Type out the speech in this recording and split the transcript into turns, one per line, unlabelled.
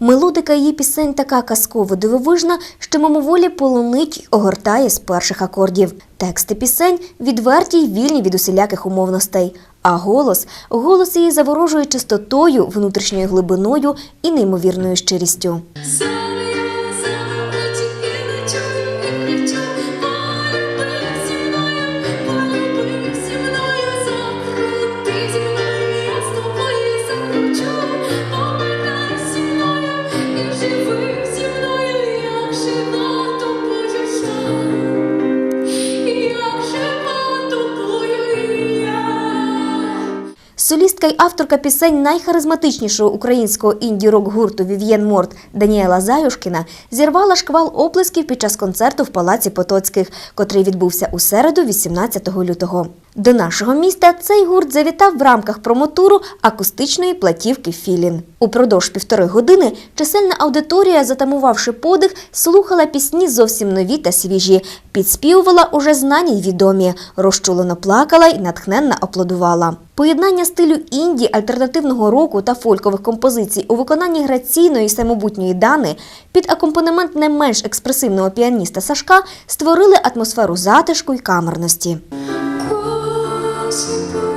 Мелодика її пісень така казково дивовижна, що мимоволі полонить й огортає з перших акордів. Тексти пісень відверті й вільні від усіляких умовностей. А голос голос її заворожує чистотою, внутрішньою глибиною і неймовірною щирістю. Солістка й авторка пісень найхаризматичнішого українського інді-рок гурту Вів'єн Морт Даніела Заюшкіна зірвала шквал оплесків під час концерту в Палаці Потоцьких, котрий відбувся у середу, 18 лютого. До нашого міста цей гурт завітав в рамках промотуру акустичної платівки Філін. Упродовж півтори години чисельна аудиторія, затамувавши подих, слухала пісні зовсім нові та свіжі, підспівувала уже знані й відомі, розчулено плакала й натхненно аплодувала. Поєднання стилю інді, альтернативного року та фолькових композицій у виконанні граційної самобутньої Дани під акомпанемент не менш експресивного піаніста Сашка створили атмосферу затишку й камерності.
simple.